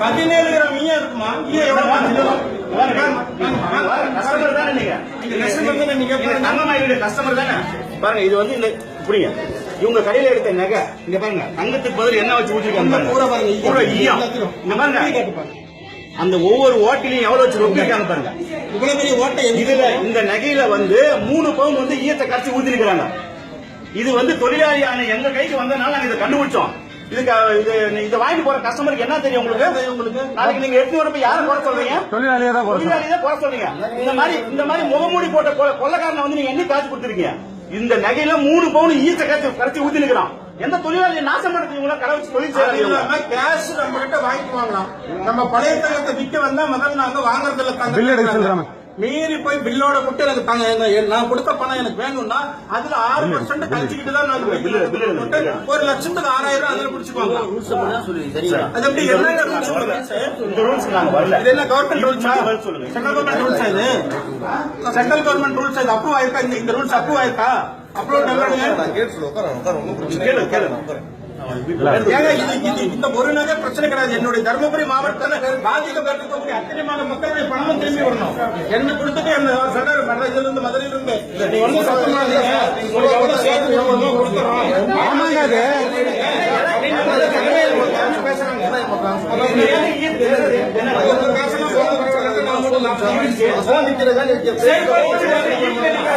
பதினேழு கிராம் ஈயம் இருக்குமா ஈயம் எவ்வளவு கஸ்டமர் தானே நீங்க கஸ்டமர் தானே நீங்க நீங்க தங்கமாயிடுற கஸ்டமர் தானே பாருங்க இது வந்து இந்த புரியுங்க இவங்க கடையில எடுத்த நகை இங்க பாருங்க தங்கத்துக்கு பதில் என்ன வச்சு ஊற்றிருக்காங்க. பூரா பாருங்க. பூரா எல்லாத்தையும். இங்க பாருங்க. அந்த ஒவ்வொரு ஓட்டிலையும் எவ்வளவு வச்சு ரொப்பிருக்காங்க பாருங்க இவ்வளவு பெரிய ஓட்டை? இதுல இந்த நகையில வந்து மூணு பவுன் வந்து ஈயத்தை கரைச்சி ஊத்திருக்கிறாங்க இது வந்து தொழிலாளியான எங்க கைக்கு வந்ததுனால நாங்க இதை கண்டுபிடிச்சோம். இதுக்கு இது இதை வாங்கி போற கஸ்டமருக்கு என்ன தெரியும் உங்களுக்கு? உங்களுக்கு? நாளைக்கு நீங்க எடுத்து வரப்ப யாரை குறை சொல்றீங்க? தொழிலாளியே தான் குறை தொழிலாளி தான் குறை சொல்றீங்க. இந்த மாதிரி இந்த மாதிரி முகமூடி போட்ட கொ- கொள்ளைக்காரனை வந்து நீங்க என்ன காசு கொடுத்துருக்கீங்க? இந்த நகையில மூணு பவுன் ஈச்ச கரைச்சி கரைச்சி ஊத்தி நிக்கிறான். எந்த தொழிலாளியை நாசம் படுத்துவீங்களா கடை வச்சு தொழில் செய்யறாங்க கேஷ் நம்ம கிட்ட வாங்கிட்டு வாங்கலாம். நம்ம பழைய தங்கத்தை விக்க வந்தா முதல்ல நாங்க வாங்குறதுல தங்க. மீறி போய் பில்லோட கொடுத்து எனக்கு நான் கொடுத்த பணம் எனக்கு வேணும்னா அதுல ஆறு பர்சன்ட் கழிச்சுக்கிட்டு தான் போட்டு ஒரு லட்சத்துக்கு ஆறாயிரம் ரூபாய் அதுல சரிங்களா அது எப்படி என்ன இது என்ன government rules. Central government rules இது? சென்ட்ரல் கவர்மெண்ட் ரூல்ஸ் இது? அப்ரூவ் ஆயிருக்கா? இந்த- ரூல்ஸ் அப்ரூவ் ஆயிருக்கா? அப்ரூவ் கேளு இந்த ஒரு நகை பிரச்சனை கிடையாது. என்னுடைய தருமபுரி மாவட்டத்தில் பாதிக்கப்பட்டிருக்கக்கூடிய அத்தனை மக்களுடைய பணமும் திரும்பி வரணும். என்ன கொடுத்துட்டு என்ன சொல்றாரு மதுரையில இருந்து மதுரையில இருந்து நீ வந்து சத்தம் பண்ணாதீங்க. உங்களுக்கு எவ்வளவு சேர்த்து எவ்வளவு கொடுத்துறோம். ஆமாங்க அது. பேசுறாங்க அவங்க பேசணும்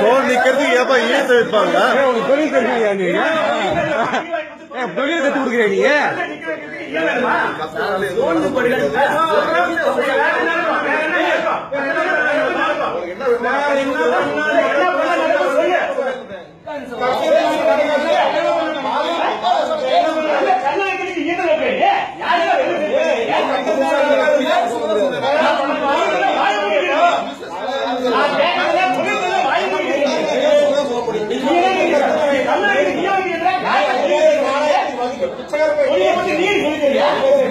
போன் நிக்கிறதுக்கு ஏப்பா வைப்பாங்க உனக்கு தொழில் தெரிஞ்சுக்கியா நீ? ஏ தொழில் கத்து கொடுக்குறியா நீ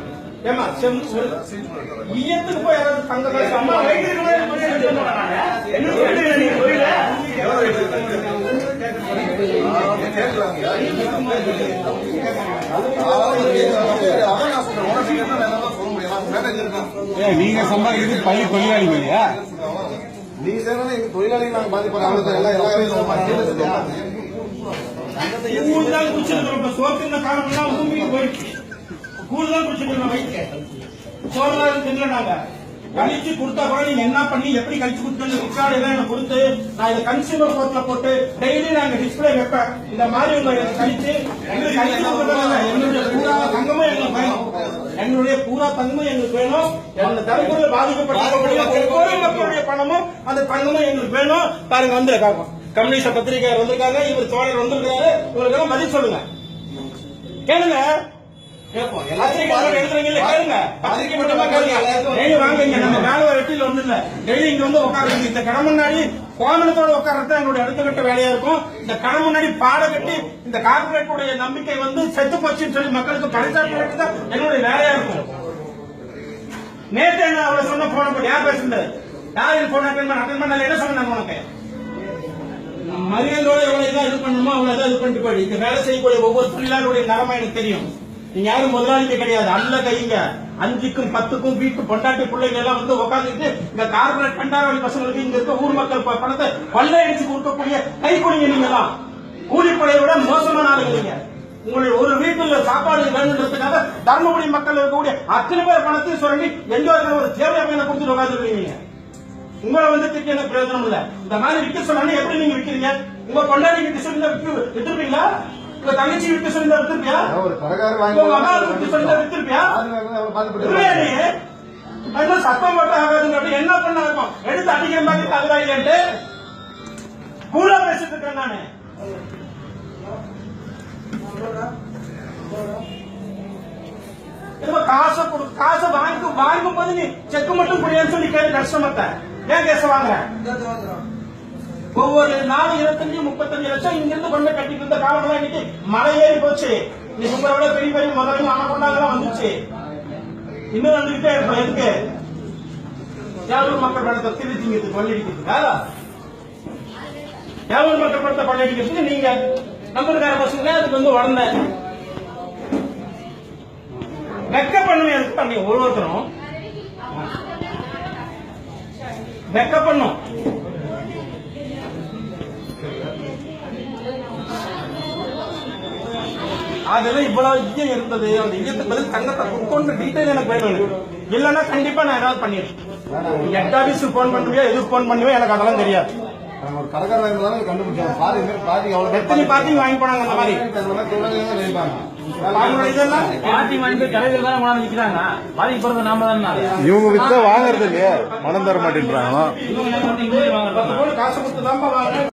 ஏமா ஈயத்துக்கு போய் யாராவது தங்க காசு அம்மா ஏ நீங்க சம்பாதிக்கிறது பள்ளி தொழிலாளி இல்லையா நீங்க சேரணும் எங்க தொழிலாளிகள் நாங்க பாதிப்படுறோம் எல்லாம் எல்லா கூழ் தான் பூமிக்கு போயிடுச்சு. கூழ் தான் குடிச்சிருக்கிறோம் வயிற்று சோறு தான் நாங்க கழிச்சு கொடுத்தா கூட நீங்க என்ன பண்ணி எப்படி கழிச்சு கொடுத்து ரிக்கார்டு எல்லாம் எனக்கு கொடுத்து நான் இதை கன்சியூமர் கோர்ட்ல போட்டு டெய்லி நாங்க டிஸ்பிளே வைப்பேன். இந்த மாதிரி உங்க கழிச்சு எங்களுக்கு என்னுடைய பூரா தங்கமும் எங்களுக்கு வேணும். என்னுடைய பூரா தங்கமும் எங்களுக்கு வேணும். அந்த தரப்புல பாதிக்கப்பட்ட மக்களுடைய பணமும் அந்த தங்கமும் எங்களுக்கு வேணும். பாருங்க வந்திருக்காங்க. கம்யூனிஸ்ட் பத்திரிகையாளர் வந்திருக்காங்க. இவர் தோழர் வந்திருக்காரு இவருக்கு பதில் சொல்லுங்க. கேளுங்க. கேட்போம். எல்லாத்தையும் கேளுங்க. பத்திரிகை மட்டுமா டெய்லி வாங்க இங்க நம்ம மேல ஒரு வெட்டில ஒண்ணு இல்ல டெய்லி இங்க வந்து உட்காருங்க இந்த கடை முன்னாடி கோமணத்தோட உட்கார்றது எங்களுடைய அடுத்த கட்ட வேலையா இருக்கும். இந்த கடை முன்னாடி பாட கட்டி இந்த கார்பரேட் உடைய நம்பிக்கை வந்து செத்து போச்சுன்னு சொல்லி மக்களுக்கு பரிசாட்டு தான் எங்களுடைய வேலையா இருக்கும். நேத்து என்ன அவளை சொன்ன போன போட்டு யார் பேசுறது யார் போன அட்டன் பண்ண அட்டன் பண்ணல. என்ன சொன்னாங்க உனக்கு? எவ்வளவு இதா இது பண்ணணுமோ அவ்வளவு இது பண்ணிட்டு போயிடு. இந்த வேலை செய்யக்கூடிய ஒவ்வொரு தொழிலாளருடைய நிலைமை எனக்கு தெரியும். நீங்க யாரும் முதலாளிங்க கிடையாது. அல்ல கைங்க. அஞ்சுக்கும் பத்துக்கும் வீட்டு பொண்டாட்டி பிள்ளைங்க எல்லாம் வந்து உட்காந்துட்டு இந்த கார்பரேட் பண்டாரவழி பசங்களுக்கு இங்க இருக்க ஊர் மக்கள் பணத்தை பணத்தை அடிச்சு கொடுக்கக்கூடிய கை கைக்குடிங்க நீங்க எல்லாம் கூலிப்படையை விட மோசமான ஆளுங்க நீங்க. உங்களுடைய ஒரு வீட்டுல சாப்பாடு வேணுன்றதுக்காக தர்மபுரி மக்கள் இருக்கக்கூடிய அத்தனை பேர் பணத்தையும் சுரண்டி எந்த ஒரு தேவையான பையனை கொடுத்துட்டு உட்காந்துருக்கீங்க உங்களை வந்து திட்டி எனக்கு பிரயோஜனம் இல்ல. இந்த மாதிரி விற்க சொன்னா எப்படி நீங்க விக்கிறீங்க? உங்க பொண்டாட்டி விற்க சொல்லி விட்டுருப்பீங்களா? உங்க தங்கச்சி விற்க சொல்லி வித்துருப்பியா? ஒரு உங்க அம்மா விற்க சொல்லி வித்துருப்பியா? பாதிப்பட்டு இல்லையா நீ? அது சத்தம் போட்டு ஆகாதுங்க. அப்படி என்ன பண்ண இருக்கும்? எடுத்து அடிக்கிற மாதிரி தகுதாயிட்டு கூலா பேசிட்டு இருக்கேன் நானு. காசை கொடு காசை வாங்கி வாங்கும் போது நீ செக் மட்டும் புரியாதுன்னு சொல்லி கேட்டு கஸ்டமர்ட்ட ஏன் கேச வாங்குற? ஒவ்வொரு நாலு இருபத்தஞ்சு முப்பத்தஞ்சு லட்சம் இங்கிருந்து கொண்டு கட்டிட்டு இருந்த காலம் இன்னைக்கு மலை ஏறி போச்சு. நீ உங்களை விட பெரிய பெரிய முதல்ல அணக்கொண்டாங்கலாம் வந்துச்சு. இன்னும் வந்துகிட்டே இருப்போம். எதுக்கு? யாரும் மக்கள் படத்தை திருச்சிங்கிறதுக்கு கொள்ளடிக்கிறதுக்கா யாரும் மக்கள் படத்தை கொள்ளடிக்கிறதுக்கு நீங்க. நம்பருக்கார பசங்க அதுக்கு வந்து உடனே. வெக்க பண்ணும் அதுக்கு பண்ணி ஒவ்வொருத்தரும் வெக்க பண்ணும். அதுல இவ்வளவு ஈயம் இருந்தது. அந்த ஈயத்துக்கு பதில் தங்கத்தை கொடுக்கணும் டீட்டெயில் எனக்கு வேணும் இல்லைன்னா கண்டிப்பா நான் ஏதாவது பண்ணிடுறேன். ஹெட் ஆபீஸுக்கு போன் பண்ணுவியா எதுக்கு போன் பண்ணுவியா எனக்கு அதெல்லாம் தெரியாது. ஒரு கடைக்காரர் இருந்தாலும் கண்டுபிடிச்சோம் பாதி பேர் பாதி எவ்வளவு பேர் எத்தனை பார்ட்டி வாங்கி போனாங்க அந்த மாதிரி? இவங்க வித்தா வாங்குறது இல்லையா? மனம் தர மாட்டேன்றாங்க இவங்க என்ன பண்ணி இங்கே வாங்குறாங்க பத்து கோடி காசு கொடுத்து தான்